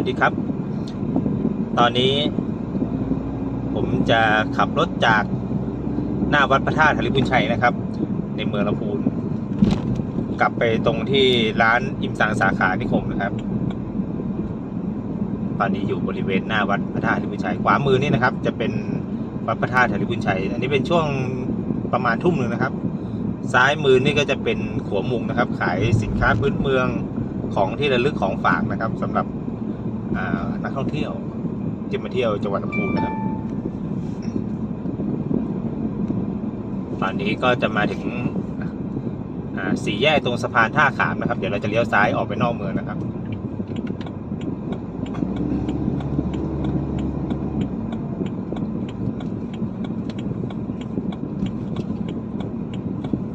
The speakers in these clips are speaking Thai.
วัสดีครับ ตอนนี้ ผมจะขับรถจากหน้าวัดพระธาตุหริบุญชัยนะครับ ในเมืองลำพูนกลับไปตรงที่ร้านอิมซังสาขานิคมนะครับ ตอนนี้อยู่บริเวณหน้าวัดพระธาตุหริบุญชัยขวามือนี่นะครับ จะเป็นวัดพระธาตุหริบุญชัย อันนี้เป็นช่วงประมาณทุ่มหนึ่งนะครับ ซ้ายมือนี่ก็จะเป็นขัวมุงนะครับ ขายสินค้าพื้นเมืองของที่ระลึกของฝากนะครับสำหรับ นักท่องเที่ยวที่มาเที่ยวจังหวัดลำพูนนะครับ ตอนนี้ก็จะมาถึงสี่แยกตรงสะพานท่าขามนะครับ เดี๋ยวเราจะเลี้ยวซ้ายออกไปนอกเมืองนะครับ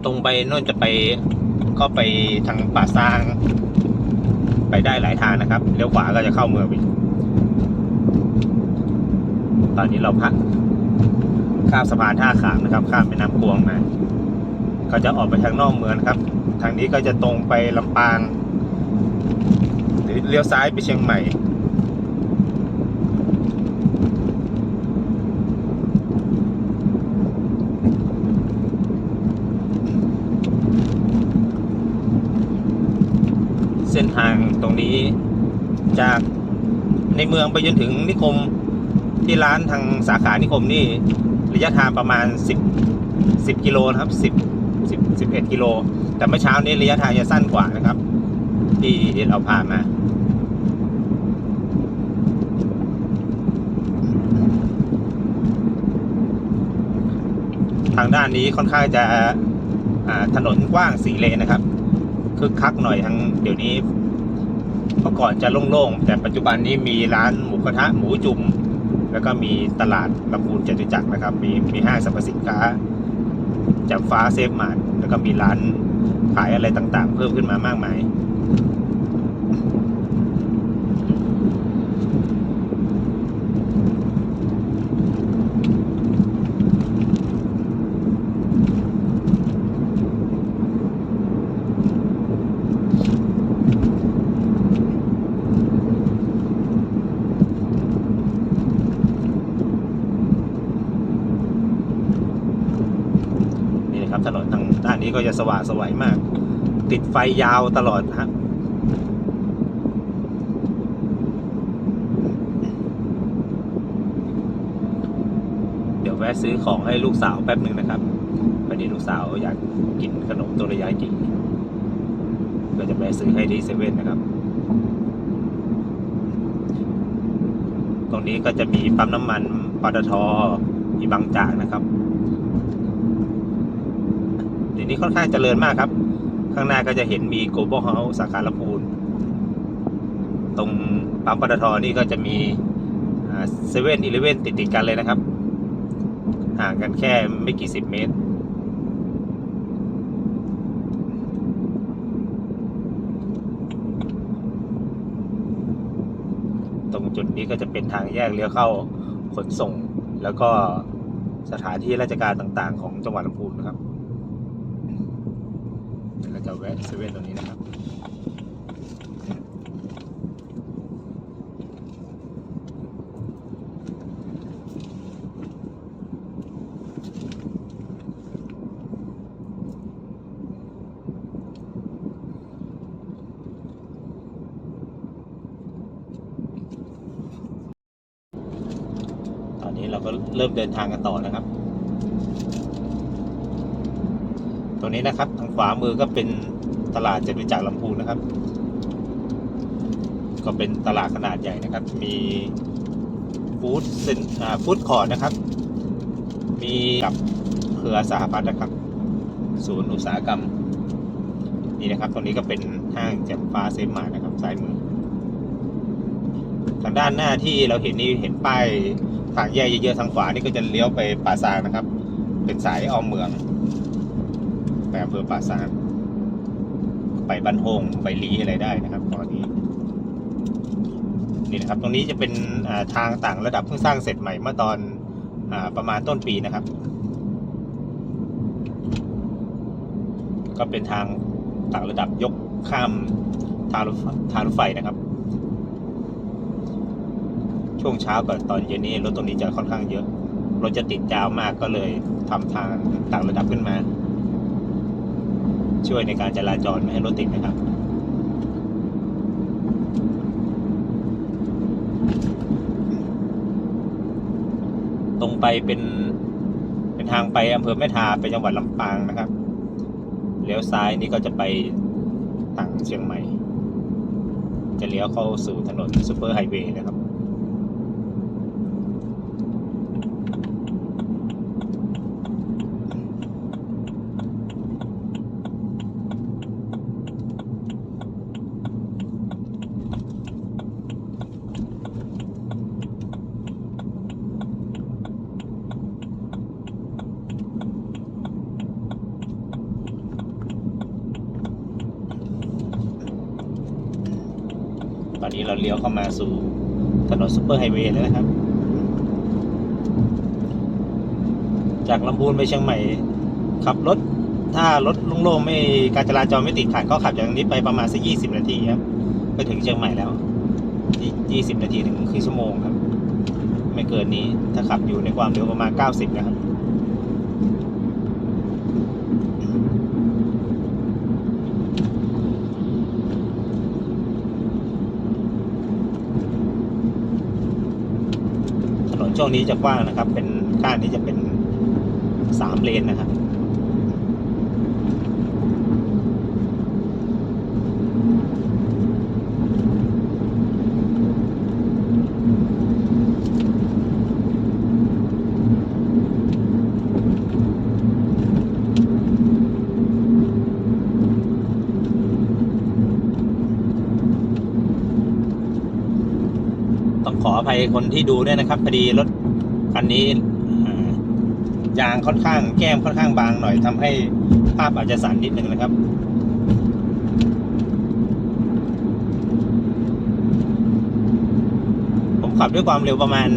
ตรงไปโน่นจะไปก็ไปทางป่าซาง ไปได้หลายทางนะครับเลี้ยวขวาก็จะเข้าเมืองไปตอนนี้เราพักข้ามสะพานท่าขามนะครับ ข้ามแม่น้ำกวงมาก็จะออกไปทางนอกเมืองครับ ทางนี้ก็จะตรงไปลำปางหรือเลี้ยวซ้ายไปเชียงใหม่ เส้นทางตรงนี้ จากในเมืองไปจนถึงนิคมที่ร้านทางสาขานิคมนี่ระยะทางประมาณ 10 10กิโลนะครับ10 10 11กิโล แต่เมื่อเช้านี้ระยะทางจะสั้นกว่านะครับ ที่เราผ่านมาทางด้านนี้ค่อนข้างจะถนนกว้างสี่เลนนะครับ คึกคักหน่อยทั้งเดี๋ยวนี้เมื่อก่อนจะโล่งๆแต่ปัจจุบันนี้มีร้านหมูกระทะหมูจุ่มแล้วก็มีตลาดลำพูนจตุจักรนะครับ มีมีห้างสรรพสินค้าจับฟ้าเซฟมาร์ทแล้วก็มีร้านขายอะไรต่างๆ เพิ่มขึ้นมามากมาย นี่นะครับถนนทางด้านนี้ ก็จะสว่างสวยมาก ติดไฟยาวตลอดนะฮะเดี๋ยวแวะซื้อของให้ลูกสาวแป๊บหนึ่งนะครับพอดีลูกสาวอยากกินขนมโตัวระยากิก็จะแวะซื้อให้ที่เซเว่นนะครับ ตรงนี้ก็จะมีปั๊มน้ำมันปตทมีบางจากนะครับ ยวนี้ค่อนข้างเจริญมากครับ ข้างหน้าก็จะเห็นมีโกลบอลเฮาส์สาขาลำพูน ตรงปั๊มปตทนี่ก็จะมีเซเว่นอีเลเว่นติดติดๆกันเลยนะครับ ห่างกันแค่ไม่กี่สิบเมตร ตรงจุดนี้ก็จะเป็นทางแยกเลี้ยวเข้าขนส่ง แล้วก็สถานที่ราชการต่างๆ ของจังหวัดลำพูนนะครับ จะแวะเซเว่นตรงนี้นะครับตอนนี้เราก็เริ่มเดินทางกันต่อนะครับ ตรงนี้นะครับ ทางขวามือก็เป็นตลาดจตุจักรลำพูนนะครับ ก็เป็นตลาดขนาดใหญ่นะครับ มีฟู้ดเซนฟู้ดคอร์ทนะครับ มีกับเครือสหพัฒน์นะครับ ศูนย์อุตสาหกรรม นี่นะครับ ตรงนี้ก็เป็นห้างแจ่มฟ้าเซมาร์นะครับซ้ายมือ ทางด้านหน้าที่เราเห็นนี่เห็นป้ายทางแยกเยอะๆทางขวานี่ก็จะเลี้ยวไปป่าซางนะครับ เป็นสายออมเมือง ไปอำเภอป่าซางไปบ้านโฮงไปลีอะไรได้นะครับตอนนี้นี่นะครับ ตรงนี้จะเป็นทางต่างระดับเพิ่งสร้างเสร็จใหม่เมื่อตอนอประมาณต้นปีนะครับ ก็เป็นทางต่างระดับยกข้ามทางรถทางรถไฟนะครับ ช่วงเช้ากับตอนเย็นนี้รถตรงนี้จะค่อนข้างเยอะรถจะติดยาวมากก็เลยทำทางต่างระดับขึ้นมา ช่วยในการจราจรไม่ให้รถติดนะครับตรงไปเป็นเป็นทางไปอำเภอแม่ทาไปจังหวัดลำปางนะครับเลี้ยวซ้ายนี่ก็จะไปทางเชียงใหม่ จะเลี้ยวเข้าสู่ถนนซูเปอร์ไฮเวย์นะครับ ตอนนี้ เลี้ยวเข้ามาสู่ถนนซุปเปอร์ไฮเวย์แล้วนะครับ จากลำพูนไปเชียงใหม่ ขับรถ ถ้ารถโล่งๆไม่การจราจรไม่ติดขัดก็ขับจากนี้ไปประมาณสักยี่สิบนาทีครับไปถึงเชียงใหม่แล้วยี่สิบนาทีถึงคือชั่วโมงครับ ไม่เกินนี้ถ้าขับอยู่ในความเร็วประมาณเก้าสิบนะครับ ถนนช่วงนี้จะกว้างนะครับ เป็นก้านนี้จะเป็นสามเลนนะครับ ขออภัยคนที่ดูด้วยนะครับพอดีรถคันนี้ยางค่อนข้างแก้มค่อนข้างบางหน่อยทำให้ภาพอาจจะสั่นนิดนึงนะครับ ผมขับด้วยความเร็วประมาณ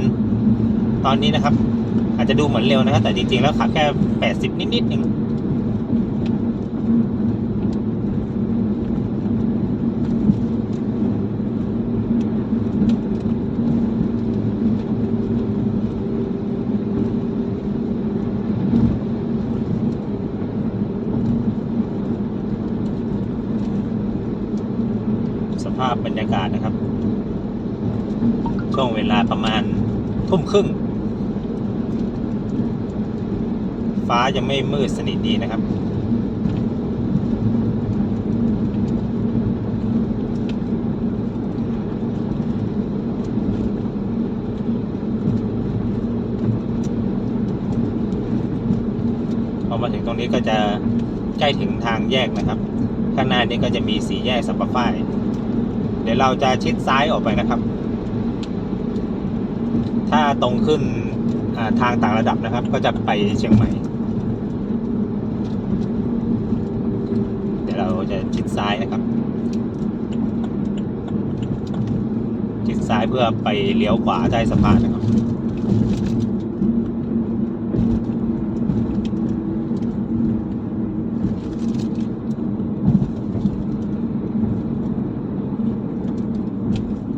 ตอนนี้นะครับ อาจจะดูเหมือนเร็วนะครับ แต่จริงๆแล้วขับแค่แปดสิบนิดๆเองสภากาศนะครับ ช่วงเวลาประมาณทุ่มครึ่ง ฟ้ายังไม่มืดสนิทดีนะครับพอมาถึงตรงนี้ก็จะใกล้ถึงทางแยกนะครับ ข้างหน้านี้ก็จะมีสีแยกสัมปะฝ้าย ดี๋ยวเราจะชิดซ้ายออกไปนะครับ ถ้าตรงขึ้นทางต่างระดับนะครับ ก็จะไปเชียงใหม่ เดี๋ยวเราจะชิดซ้ายนะครับ ชิดซ้ายเพื่อไปเลี้ยวขวาใต้สะพานนะครับ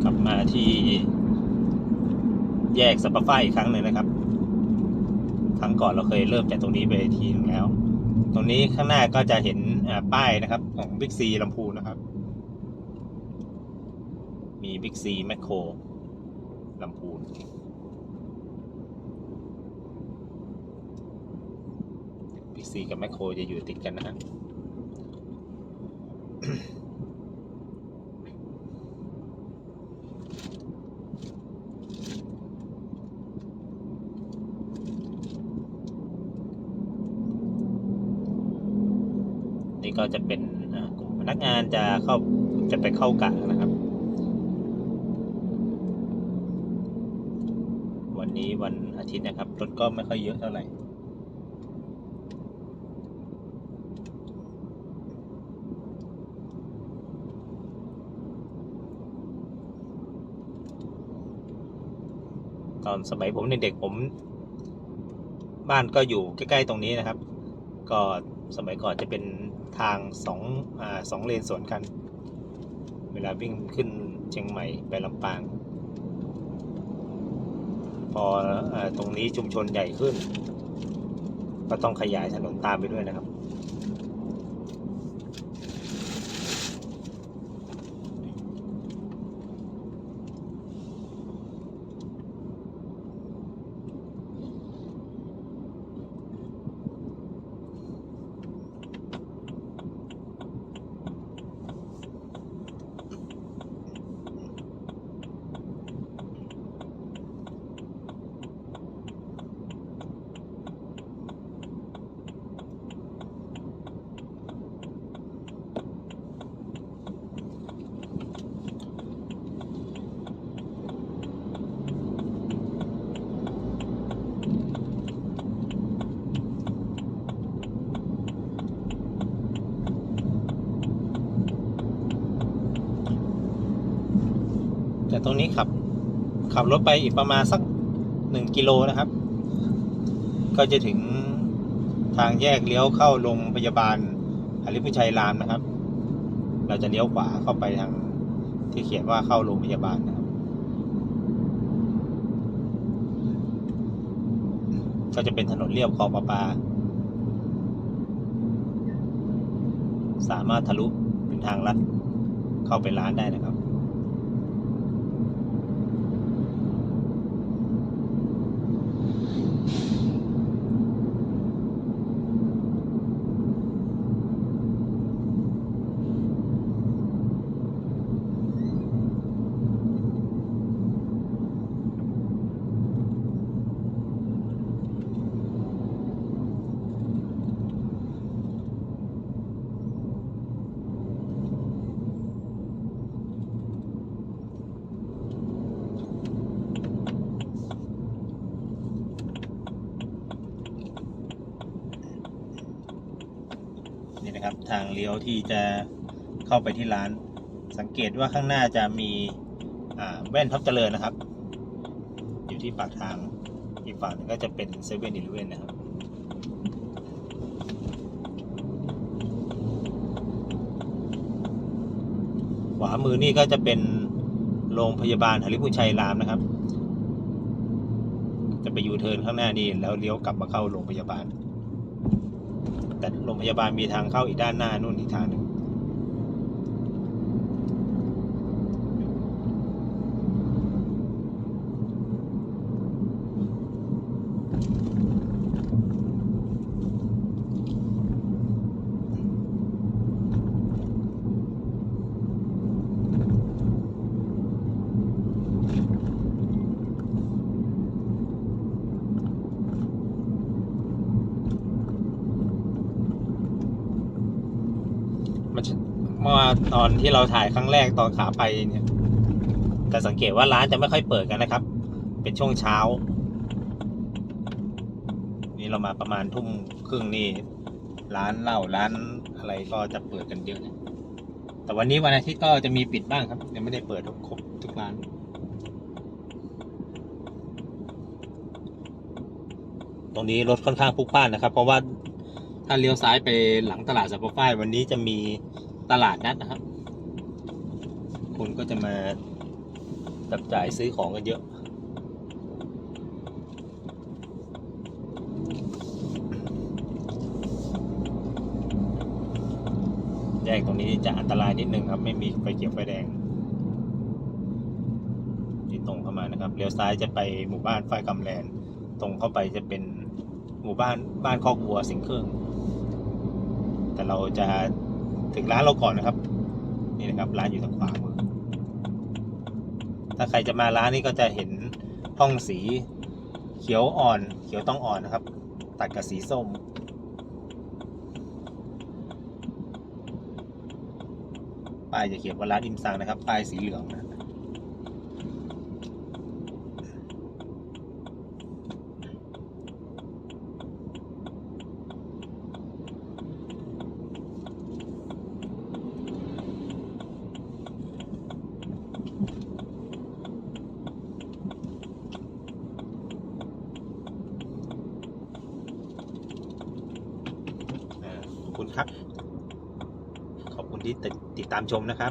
กลับมาที่ แยก สัปปะฝ้ายอีกครั้งหนึ่งนะครับ ครั้งก่อนเราเคยเริ่มจากตรงนี้ไปทีนึงแล้ว ตรงนี้ข้างหน้าก็จะเห็นป้ายนะครับ ของบิ๊กซีลำพูนนะครับ มีบิ๊กซีแมคโครลำพูนบิ๊กซีกับแมคโครจะอยู่ติดกันนะครั นี่ก็จะเป็นกลุ่มพนักงานจะเข้าจะไปเข้ากะนะครับ วันนี้วันอาทิตย์นะครับรถก็ไม่ค่อยเยอะเท่าไหร่ตอนสมัยผมเด็กๆผม บ้านก็อยู่ใกล้ ๆ ตรงนี้นะครับ ก็สมัยก่อนจะเป็น ทางสองอสองเลนสวนกัน เวลาวิ่งขึ้นเชียงใหม่ไปลำปาง พออตรงนี้ชุมชนใหญ่ขึ้น ก็ต้องขยายถนนตามไปด้วยนะครับ แตรงนี้ขับ ขับรถไปอีกประมาณสักหนึ่งกิโลนะครับ ก็จะถึงทางแยกเลี้ยวเข้าโรงพยาบาลหริพุชัยรามนะครับ เราจะเลี้ยวขวาเข้าไปทางที่เขียนว่าเข้าโรงพยาบาลนะครับ ก็จะเป็นถนนเรียบคลองประปา สามารถทะลุเป็นทางลัดเข้าไปร้านได้นะครับ ทางเลี้ยวที่จะเข้าไปที่ร้าน สังเกตว่าข้างหน้าจะมีแว่นท็อปเจริญนะครับ อยู่ที่ปากทางอีกฝั่งนึงก็จะเป็นเซเว่นอีเลเว่นนะครับขวามือนี่ก็จะเป็นโรงพยาบาลหริพุชัยรามนะครับ จะไปยูเทิร์นข้างหน้านี่แล้วเลี้ยวกลับมาเข้าโรงพยาบาล แต่โรงพยาบาลมีทางเข้าอีกด้านหน้านู่นอีกทางหนึ่ง เมื่อตอนที่เราถ่ายครั้งแรกตอนขาไปเนี่ยจะสังเกตว่าร้านจะไม่ค่อยเปิดกันนะครับ เป็นช่วงเช้า นี่เรามาประมาณทุ่มครึ่งนี่ร้านเหล้าร้านอะไรก็จะเปิดกันเยอะแต่วันนี้วันอาทิตย์ก็จะมีปิดบ้างครับยังไม่ได้เปิดทุกครบทุกร้านตรงนี้รถค่อนข้างพลุกพล่านนะครับ เพราะว่า ถ้าเลี้ยวซ้ายไปหลังตลาดสัปฝ้ายวันนี้จะมีตลาดนัดนะครับ คนก็จะมาจับจ่ายซื้อของกันเยอะแยกตรงนี้จะอันตรายนิดนึงครับ ไม่มีไฟเขียวไฟแดงที่ตรงเข้ามานะครับเลี้ยวซ้ายจะไปหมู่บ้านฝ้ายกำแลนตรงเข้าไปจะเป็นหมู่บ้านบ้านคอกวัวสิงเครื่อง แต่เราจะถึงร้านเราก่อนนะครับ นี่นะครับ ร้านอยู่ทางขวามือถ้าใครจะมาร้านนี้ก็จะเห็นห้องสีเขียวอ่อน เขียวต้องอ่อนนะครับ ตัดกับสีส้ม ป้ายจะเขียนว่าร้านอิมซังนะครับ ป้ายสีเหลืองนะ อ่าขอบคุณครับ ขอบคุณ ที่ติดติดตามชมนะครับ